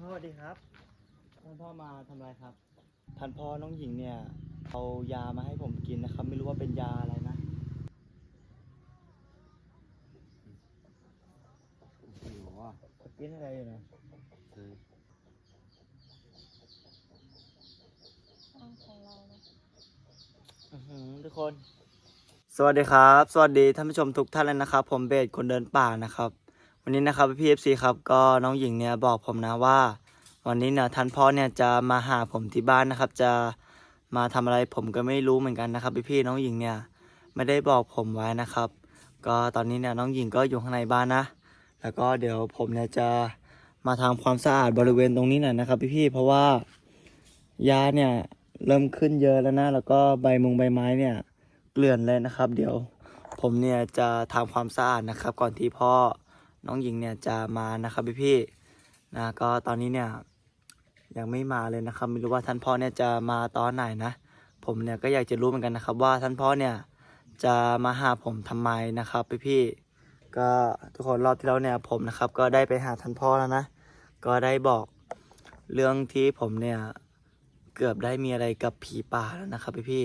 พ่อสวัสดีครับ ท่านพ่อมาทำอะไรครับ ท่านพ่อน้องหญิงเนี่ยเอายามาให้ผมกินนะครับ ไม่รู้ว่าเป็นยาอะไรนะหิวอะกินอะไรอยู่นะคือของเรานะอื้อหือทุกคน สวัสดีครับ สวัสดีท่านผู้ชมทุกท่านเลยนะครับ ผมเบสคนเดินป่านะครับ วันนี้นะครับพี่เอฟซีครับก็น้องหญิงเนี่ยบอกผมนะว่า วันนี้เนี่ยท่านพ่อเนี่ยจะมาหาผมที่บ้านนะครับ จะมาทำอะไรผมก็ไม่รู้เหมือนกันนะครับพี่ๆน้องหญิงเนี่ยไม่ได้บอกผมไว้นะครับ ก็ตอนนี้เนี่ยน้องหญิงก็อยู่ข้างในบ้านนะ แล้วก็เดี๋ยวผมเนี่ยจะมาทำความสะอาดบริเวณตรงนี้หน่อยนะครับ พี่ๆเพราะว่ายาเนี่ยเริ่มขึ้นเยอะแล้วนะ แล้วก็ใบมุงใบไม้เนี่ยเกลื่อนเลยนะครับ เดี๋ยวผมเนี่ยจะทำความสะอาดนะครับ ก่อนที่พ่อ น้องหญิงเนี่ยจะมานะครับพี่ๆนะก็ตอนนี้เนี่ยยังไม่มาเลยนะครับไม่รู้ว่าท่านพ่อเนี่ยจะมาตอนไหนนะ ผมเนี่ยก็อยากจะรู้เหมือนกันนะครับ ว่าท่านพ่อเนี่ยจะมาหาผมทำไมนะครับพี่ๆก็ทุกคนรอบที่แล้วเนี่ยผมนะครับ ก็ได้ไปหาท่านพ่อแล้วนะก็ได้บอกเรื่องที่ผมเนี่ยเกือบได้มีอะไรกับผีป่าแล้วนะครับพี่พี่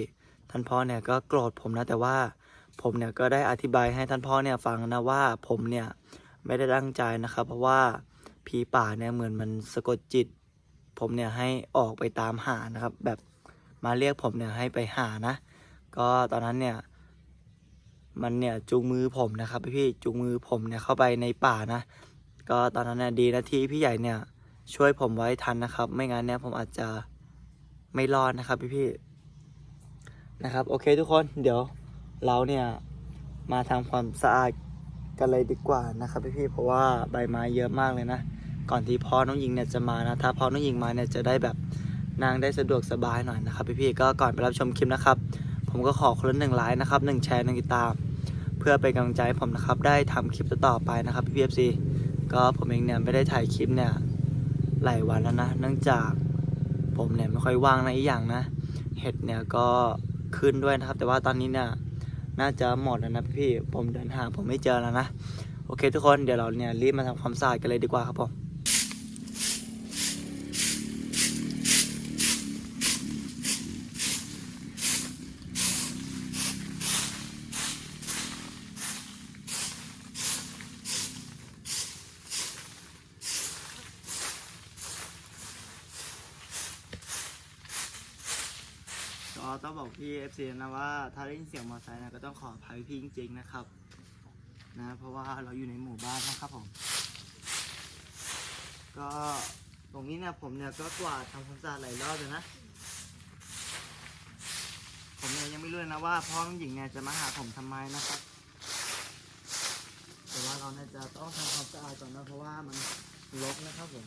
ท่านพ่อเนี่ยก็โกรธผมนะแต่ว่าผมเนี่ยก็ได้อธิบายให้ท่านพ่อเนี่ยฟังนะว่าผมเนี่ย ไม่ได้ตั้งใจนะครับ เพราะว่าผีป่าเนี่ยเหมือนมันสะกดจิต ผมเนี่ยให้ออกไปตามหานะครับ แบบมาเรียกผมเนี่ยให้ไปหานะ ก็ตอนนั้นเนี่ยมันเนี่ยจูงมือผมนะครับพี่ๆจูงมือผมเนี่ยเข้าไปในป่านะ ก็ตอนนั้นเนี่ยดีนะที่พี่ใหญ่เนี่ยช่วยผมไว้ทันนะครับ ไม่งั้นเนี่ยผมอาจจะไม่รอดนะครับพี่ๆนะครับ โอเคทุกคนเดี๋ยวเราเนี่ยมาทำความสะอาด กันเลยดีกว่านะครับพี่ๆเพราะว่าใบไม้เยอะมากเลยนะ ก่อนที่พ่อน้องหญิงเนี่ยจะมานะ ถ้าพ่อน้องหญิงมาเนี่ยจะได้แบบนั่งได้สะดวกสบายหน่อยนะครับพี่ๆก็ก่อนไปรับชมคลิปนะครับ ผมก็ขอคนละหนึ่งไลค์นะครับหนึ่งแชร์หนึ่งติดตาม เพื่อเป็นกำลังใจให้ผมนะครับ ได้ทำคลิปต่อไปนะครับพี่พีเอฟซีก็ผมเองเนี่ยไม่ได้ถ่ายคลิปเนี่ยหลายวันแล้วนะ เนื่องจากผมเนี่ยไม่ค่อยว่างนะอีกอย่างนะ เห็ดเนี่ยก็ขึ้นด้วยนะครับ แต่ว่าตอนนี้เนี่ย น่าจะหมดแล้วนะพี่ผมเดินหาผมไม่เจอแล้วนะ โอเคทุกคนเดี๋ยวเราเนี่ยรีบมาทำความสะอาดกันเลยดีกว่าครับผม ก็ ต้องบอกพี่ FC นะว่าถ้าได้ยินเสียงมอเตอร์ไซค์นะก็ต้องขออภัยพี่จริงๆนะครับนะเพราะว่าเราอยู่ในหมู่บ้านนะครับผม ก็ตรงนี้นี่ยผมเนี่ยก็กวาดทำความสะอาดหลายรอบเลยนะ ผมเนี่ยยังไม่รู้เลยนะว่าพ่อน้องหญิงเนี่ยจะมาหาผมทำไมนะครับ แต่ว่าเราเนี่ยจะต้องทำความสะอาดก่อนนะเพราะว่ามันรกนะครับผม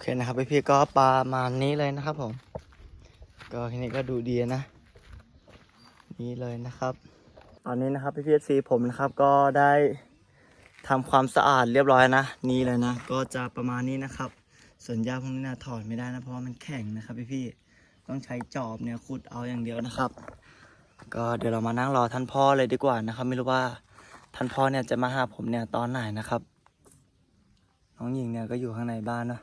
เคนะครับพี่พี่ๆก็ประมาณนี้เลยนะครับผม ก็ทีนี้ก็ดูดีนะ นี่เลยนะครับ ตอนนี้นะครับพี่พี่ซีผมนะครับก็ได้ทำความสะอาดเรียบร้อยนะ นี่เลยนะ ก็จะประมาณนี้นะครับ ส่วนหญ้าพวกนี้นะถอดไม่ได้นะเพราะมันแข็งนะครับพี่พี่ๆต้องใช้จอบเนี่ยขุดเอาอย่างเดียวนะครับ ก็เดี๋ยวเรามานั่งรอท่านพ่อเลยดีกว่านะครับ ไม่รู้ว่าท่านพ่อเนี่ยจะมาหาผมเนี่ยตอนไหนนะครับ น้องหญิงเนี่ยก็อยู่ข้างในบ้านเนาะ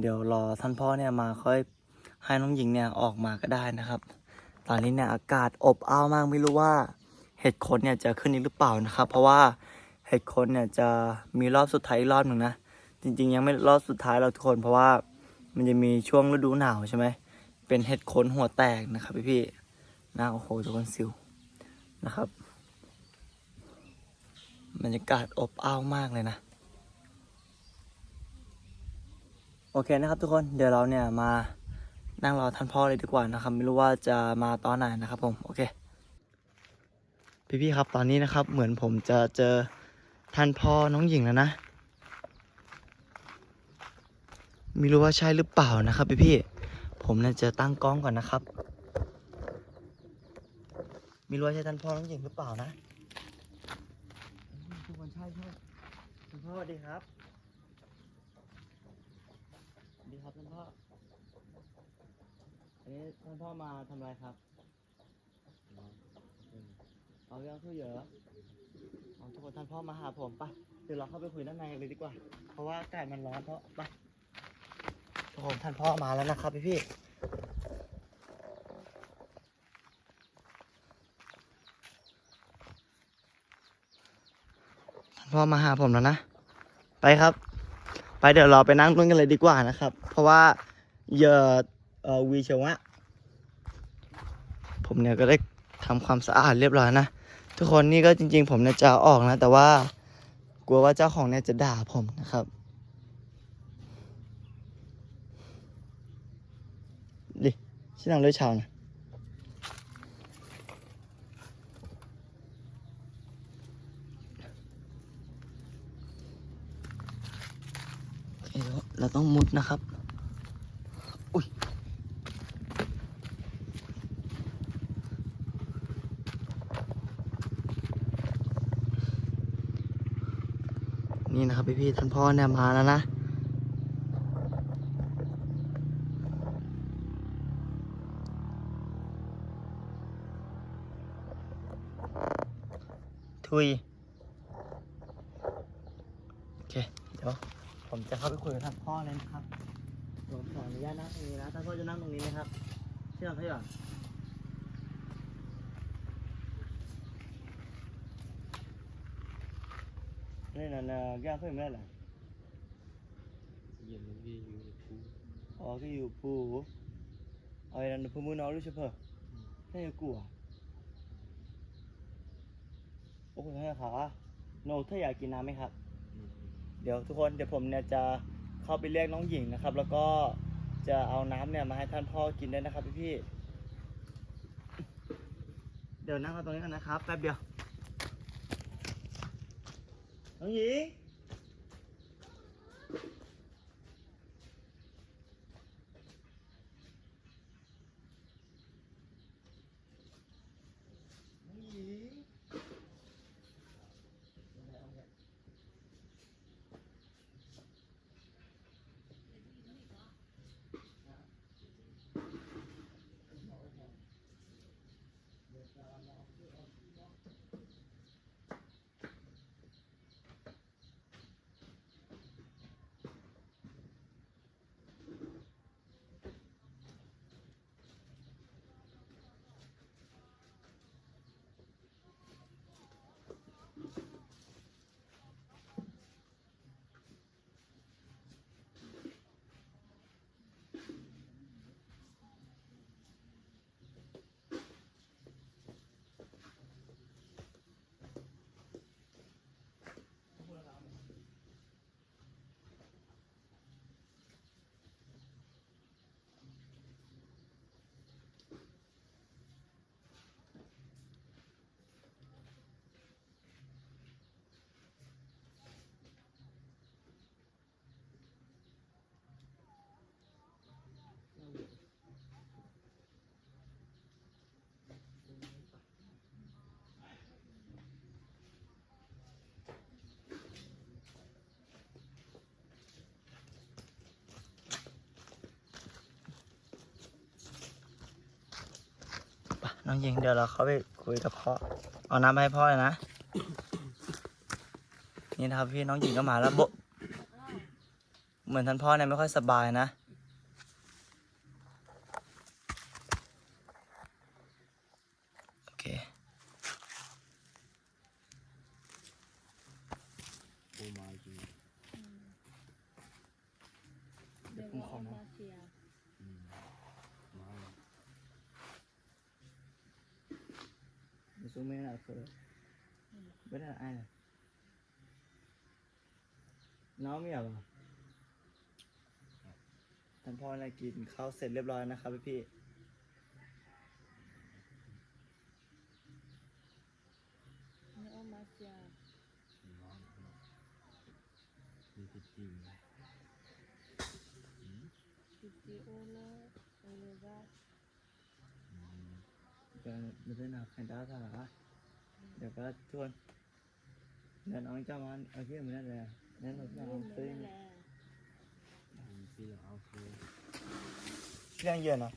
เดี๋ยวรอท่านพ่อเนี่ยมาค่อยให้น้องหญิงเนี่ยออกมาก็ได้นะครับ ตอนนี้เนี่ยอากาศอบอ้าวมากไม่รู้ว่าเห็ดโคนเนี่ยจะขึ้นอีกหรือเปล่านะครับ เพราะว่าเห็ดโคนเนี่ยจะมีรอบสุดท้ายอีกรอบหนึ่งนะจริง ๆ ยังไม่รอบสุดท้ายเราทุกคนเพราะว่ามันจะมีช่วงฤดูหนาวใช่ไหมเป็นเห็ดโคนหัวแตกนะครับพี่พี่นะโอ้โหทุกคนซิวนะครับบรรยากาศอบอ้าวมากเลยนะ โอเคนะครับทุกคนเดี๋ยวเราเนี่ยมานั่งรอท่านพ่อเลยดีกว่านะครับ ไม่รู้ว่าจะมาตอนไหนนะครับผมโอเค พี่ๆครับตอนนี้นะครับ เหมือนผมจะเจอท่านพ่อน้องหญิงแล้วนะไม่รู้ว่าใช่หรือเปล่านะครับพี่ๆผมเนี่ยจะตั้งกล้องก่อนนะครับไม่รู้ว่าใช่ท่านพ่อน้องหญิงหรือเปล่านะทุกคนใช่ใช่ท่านพ่อสวัสดีครับ สวัสดีครับท่านพ่อ อั นนี้ท่านพ่อมาทำอะไรครับเอาเรื่องช่วยเหลือเอาทุกคนท่านพ่อมาหาผมไปะเดี๋ยวเราเข้าไปคุยด้านในเลยดีกว่า เพราะว่าอากาศมันร้อนเพราะไปทุกคนท่านพ่อมาแล้วนะครับพี่พี่ท่านพ่อมาหาผมแล้วนะ ไปครับ ไปเดี๋ยวเราไปนั่งตรงกันเลยดีกว่านะครับ เพราะว่าเยอเอ่อ วีเชวะ ผมเนี่ยก็ได้ทำความสะอาดเรียบร้อยนะ ทุกคนนี่ก็จริง ๆ ผมเนี่ยจะออกนะ แต่ว่ากลัวว่าเจ้าของเนี่ยจะด่าผมนะครับดิชิลังเลยชาวนะเราต้องมุดนะครับ อุ้ย นี่นะครับพี่ๆท่านพ่อเนี่ยมาแล้วนะทุยโอเคเดี๋ยวผมจะเข้าไปคุยกับท่านพ่อเลยนะครับผมขออนุญาตนั่งตรงนี้นะท่านพ่อจะนั่งตรงนี้ไหมครับที่เราให้ก่อนนี่นั่นน่ะแก้วเพิ่มได้เหรอ เย็นมันพี่อยู่ในคู อ๋อก็อยู่ปูเอาไอ้นั่นพูมือนอนรู้ใช่ปะ ไม่อยู่กูอะโอ้โหให้ขาโนถ้าอยากกินน้ำไหมครับเดี๋ยวทุกคนเดี๋ยวผมเนี่ยจะเข้าไปเรียกน้องหญิงนะครับ แล้วก็จะเอาน้ำเนี่ยมาให้ท่านพ่อกินด้วยนะครับพี่พี่ๆเดี๋ยวนั่งเอาตรงนี้กันนะครับแป๊บเดียว น้อ น้องยิงเดี๋ยวเราเข้าไปคุยกับพ่อเอาน้ำให้พ่อเลยนะ นี่นะครับพี่น้องหญิงก็มาแล้วโบเหมือนท่านพ่อเนี่ยไม่ค่อยสบายนะ โอเคโอ้มาจริเดี๋ยวผมขอนะ xuống mấy là khờ Biết là ai này Nó mới ở Thằng พ่ออะไรกินข้าวเสร็จเรียบร้อยนะครับพี่พี่นี่เอามาจากมีจริงจิจิโอโลโอโล กาเดี๋ยวเดี๋ยว nào thành đá ra hả เดี๋ยวก็ชวนเดี๋ยวน้องจะมาเอาที่มันนั่นแหละนั่นเราจะเอาซื้อนั่นแหละมีพี่เอาคือเรื่องเย็นะเรอ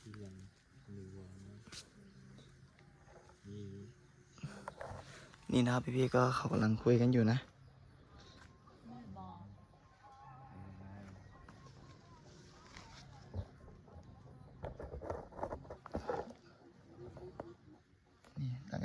พี่ยังหรือว่ามีนี่นะครับพี่ๆก็เขากำลังคุยกันอยู่นะ แม่บอก นี่ตั้งใ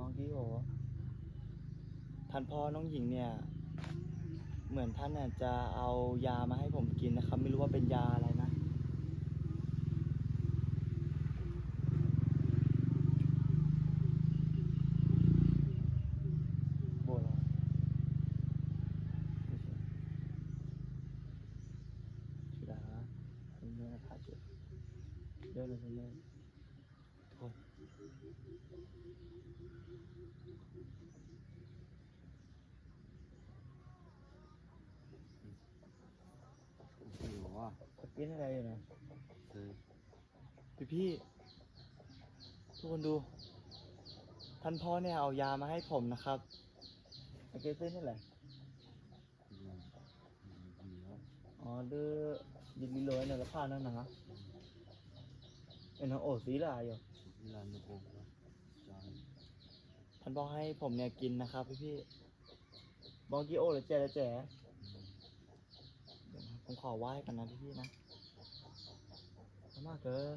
อนอยู่อ่าน้ำน้ำคือแต่สิน้ำน้ำคือเนื้อปูมือเนื้อเนื้อปูปีนี่เนี่ยเนื้อเกี้ยน้ำมันนั่นแหละพี่เราอ๋อกี้ยเยอะเจอทุกคนมีโอ้อะอ๋อกี้โหท่านพ่อน้องหญิงเนี่ย เหมือนท่านน่ยจะเอายามาให้ผมกินนะครับ ไม่รู้ว่าเป็นยาอะไรนะ โบราณชิดาคุณแม่พาจุดเยอะเลยคุณแม่ทุกคนพี่บอ กว่ากินอะไรอยู่นะเธอพี่พี่ทุกคนดู ท่านพ่อเนี่ยเอายามาให้ผมนะครับไอเกซื้อนี่แหละพี่เรามีแล้วอ๋อดื้อยินดีเลยเนี่ยละผ้านั่นนะเอ็นองโอสีลายอยู่พี่เราในโอ้จอย ท่านพ่อให้ผมเนี่ยกินนะครับพี่พี่บอกกี้โอหรือแจ๋หรือแจ๋เดี๋ยวนะผมขอไหว้กันนะพี่พี่นะขอบคุณมากเกิน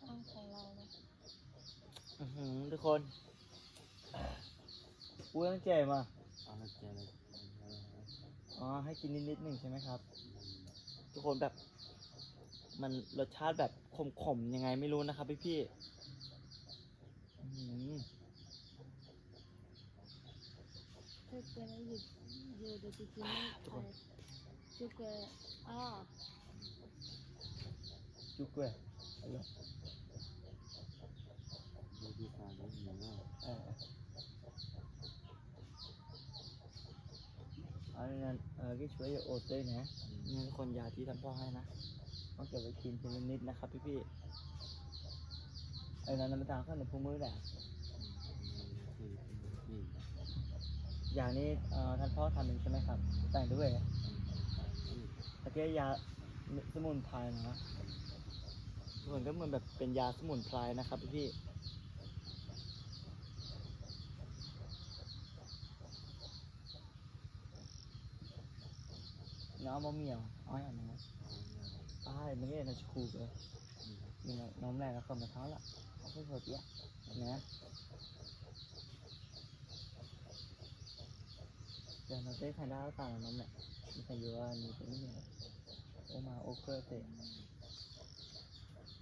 อ้างของเรานะอื้อหือทุกคนอุ้ยต้องแจ๋มา เอาละเจอเลยอ๋อให้กินนิดๆหนึ่งใช่ไหมครับ ทุกคนแบบ มันรสชาติแบบขมๆยังไงไม่รู้นะครับพี่พี่ๆอื้อหือถ้าเกิดอยู่อยู่เดี๋ยวจิจิไม่ไปจุกเกออ่าจุกเว้ยเอาเลยดูพี่สาวดูหนูอะเอออันนั้นเออก็ช่วยโอตด้วยนะนี่ทุกคนยาที่ท่านพ่อให้นะ ต้องเก็บไว้กินทีละนิดนะครับพี่พี่ๆไอ้นั้นน้ำตาลข้าวหนึ่งพวกมือแหละอพี่ยานี้เอ่อท่านพ่อทำเองใช่ไหมครับ แต่งด้วยตะเกียยาสมุนไพรนะส่วนก็เหมือนแบบเป็นยาสมุนไพรนะครับพี่พี่ๆน้องมะเหมี่ยวอ้อยอันนี้ อ้ายมันนี่นาจะคูเลยนี่น้องแรงแล้วคนมาเท้าละเขาเพิ่งเปียนะเดี๋ยวเราได้ใครได้ต่างน้องแหละมีใครอยู่ว่ามีเป็นนี่โอมาโอเคอร์เตะ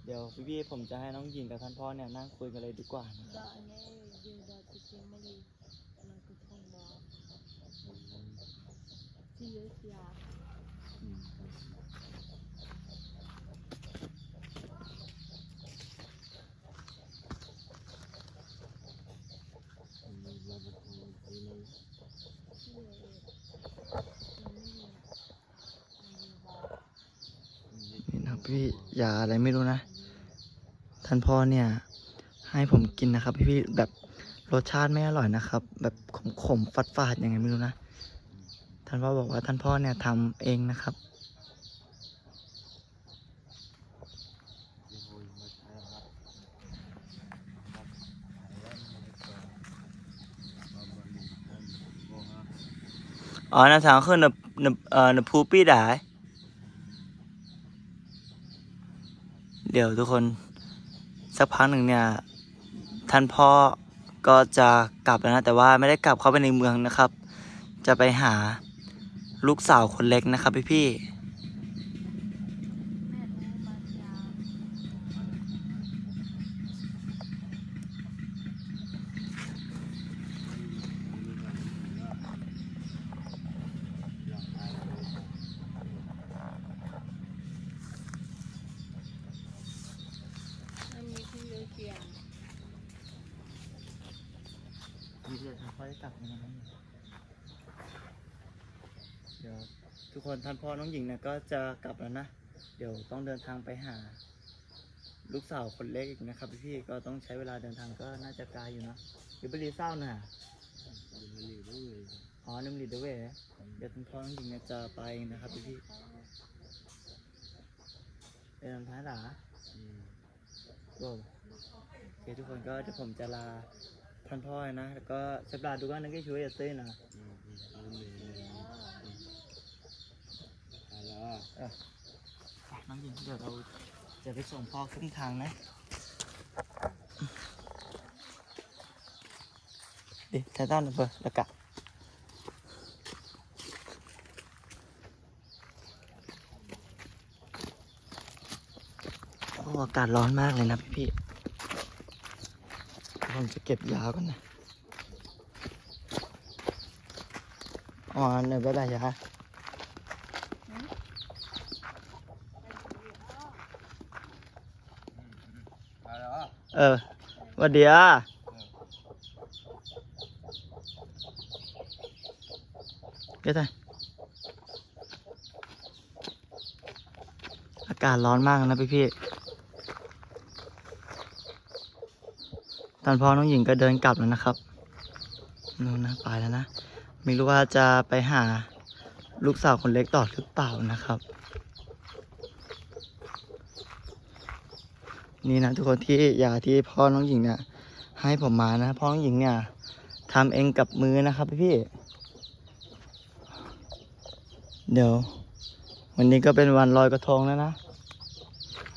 เดี๋ยวพี่ๆผมจะให้น้องหญิงกับท่านพ่อเนี่ยนั่งคุยกันเลยดีกว่านะคดรับอกนี้อยู่ดอกจิจิไม่ดีเราก็คงบอกที่เยอะเสีย พี่ยาอะไรไม่รู้นะ ท่านพ่อเนี่ย ให้ผมกินนะครับ พี่แบบรสชาติไม่อร่อยนะครับ แบบขมขมฟัดฟาดยังไงไม่รู้นะ ท่านพ่อบอกว่าท่านพ่อเนี่ยทำเองนะครับอ๋อนะสาวคือเนับนับเอ่นับพูปี้ได้ เดี๋ยวทุกคนสักพักหนึ่งเนี่ย ท่านพ่อก็จะกลับแล้วนะ แต่ว่าไม่ได้กลับเข้าไปในเมืองนะครับ จะไปหาลูกสาวคนเล็กนะครับพี่พี่ๆ แม่รู้บางอย่าง มันมีที่เลือกเสียง มีเดี๋ยวท่านพ่อจะกลับมาไหมเดี๋ยวทุกคนท่านพ่อน้อง หญิงเนี่ยก็จะกลับแล้วนะ เดี๋ยวต้องเดินทางไปหา ลูกสาวคนเล็กอีกนะครับพี่ก็ต้องใช้เวลาเดินทางก็น่าจะไกลอยู่นะอยู่บรีเศร้าน่ะยังไม่รีบเลยอ๋อนึมลีเดเวยเดี๋ยวท่านพ่อน้องหญิงเนี่ยจะไปเองนะครับพี่ๆเดินท้ายหรออืมโว้โอเคทุกคนก็เดี๋ยวผมจะลาท่านพ่อนะแล้วก็เซฟลาดูว่านักกีฬาช่วยอย่าซื้อนะ น้องหญิงเดี๋ยวเราจะไปส่งพ่อครึ่งทางนะดิไททันเบอร์แล้วกะโอ้อากาศร้อนมากเลยนะพี่พี่ๆผมจะเก็บยาก่อนนะอ๋อเนยบ๊ายบายยา เออวัดดีอะเดี๋ยวไงอากาศร้อนมากนะพี่พี่ตอนพ่อน้องหญิงก็เดินกลับแล้วนะครับนู่นนะไปแล้วนะ ไม่รู้ว่าจะไปหาลูกสาวคนเล็กต่อหรือเปล่านะครับ นี่นะทุกคนที่ยาที่พ่อน้องหญิงเนี่ยให้ผมมานะพ่อน้องหญิงเนี่ยทำเองกับมือนะครับพี่เดี๋ยว วันนี้ก็เป็นวันลอยกระทงแล้วนะ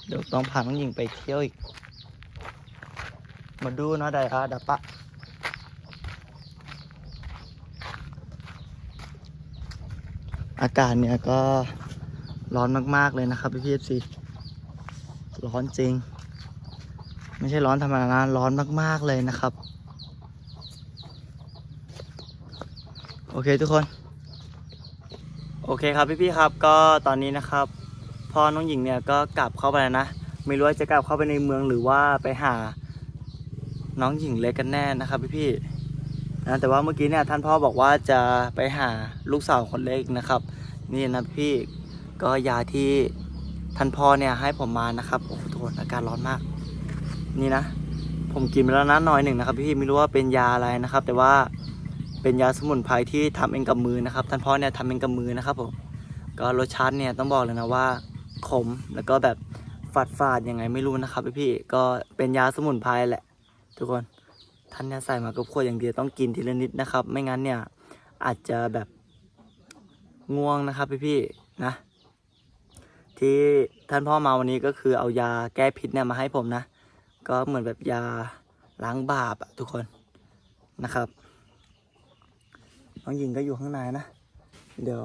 เดี๋ยวต้องพาน้องหญิงไปเที่ยวอีก มาดูเนาะไดอาดับปะอากาศเนี่ยก็ร้อนมาก ๆ เลยนะครับพี่พีเอฟซีร้อนจริง ไม่ใช่ร้อนธรรมดานะร้อนมาก ๆ เลยนะครับ โอเคทุกคน โอเคครับพี่ๆครับ ก็ตอนนี้นะครับพ่อน้องหญิงเนี่ยก็กลับเข้าไปแล้วนะ ไม่รู้ว่าจะกลับเข้าไปในเมืองหรือว่าไปหาน้องหญิงเล็กกันแน่นะครับพี่ๆนะแต่ว่าเมื่อกี้เนี่ยท่านพ่อบอกว่าจะไปหาลูกสาวคนเล็กนะครับ นี่นะพี่ก็ยาที่ท่านพ่อเนี่ยให้ผมมานะครับโอ้โหทุกคนอากาศร้อนมาก นี่นะ ผมกินไปแล้วนะหน่อยหนึ่งนะครับ พี่ไม่รู้ว่าเป็นยาอะไรนะครับ แต่ว่าเป็นยาสมุนไพรที่ทำเองกับมือนะครับท่านพ่อเนี่ยทำเองกับมือนะครับผมก็รสชาติเนี่ยต้องบอกเลยนะว่าขมแล้วก็แบบฝาดฝาดยังไงไม่รู้นะครับพี่พี่ก็เป็นยาสมุนไพรแหละ ทุกคนท่านเนี่ยใส่มากับขวดอย่างเดียวต้องกินทีละนิดนะครับ ไม่งั้นเนี่ยอาจจะแบบง่วงนะครับพี่พี่นะ ที่ท่านพ่อมาวันนี้ก็คือเอายาแก้พิษเนี่ยมาให้ผมนะ ก็เหมือนแบบยาล้างบาปอะทุกคนนะครับ น้องหญิงก็อยู่ข้างในนะ เดี๋ยว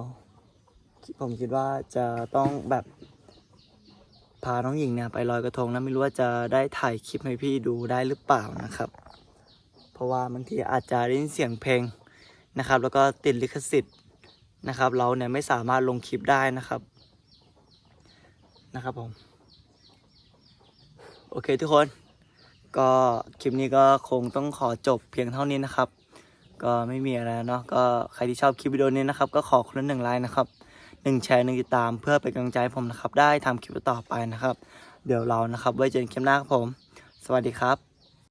ผมคิดว่าจะต้องแบบพาน้องหญิงเนี่ยไปลอยกระทงนะไม่รู้ว่าจะได้ถ่ายคลิปให้พี่ดูได้หรือเปล่านะครับ เพราะว่าบางทีอาจจะได้ยินเสียงเพลงนะครับ แล้วก็ติดลิขสิทธิ์นะครับ เราเนี่ยไม่สามารถลงคลิปได้นะครับนะครับผม โอเคทุกคน ก็คลิปนี้ก็คงต้องขอจบเพียงเท่านี้นะครับ ก็ไม่มีอะไรเนาะก็ใครที่ชอบคลิปวิดีโอนี้นะครับ ก็ขอคนละหนึ่งไลค์นะครับหนึ่งแชร์หนึ่งติดตามเพื่อเป็นกำลังใจผมนะครับ ได้ทำคลิปต่อไปนะครับ เดี๋ยวเรานะครับไว้เจอกันคลิปหน้าครับผม สวัสดีครับ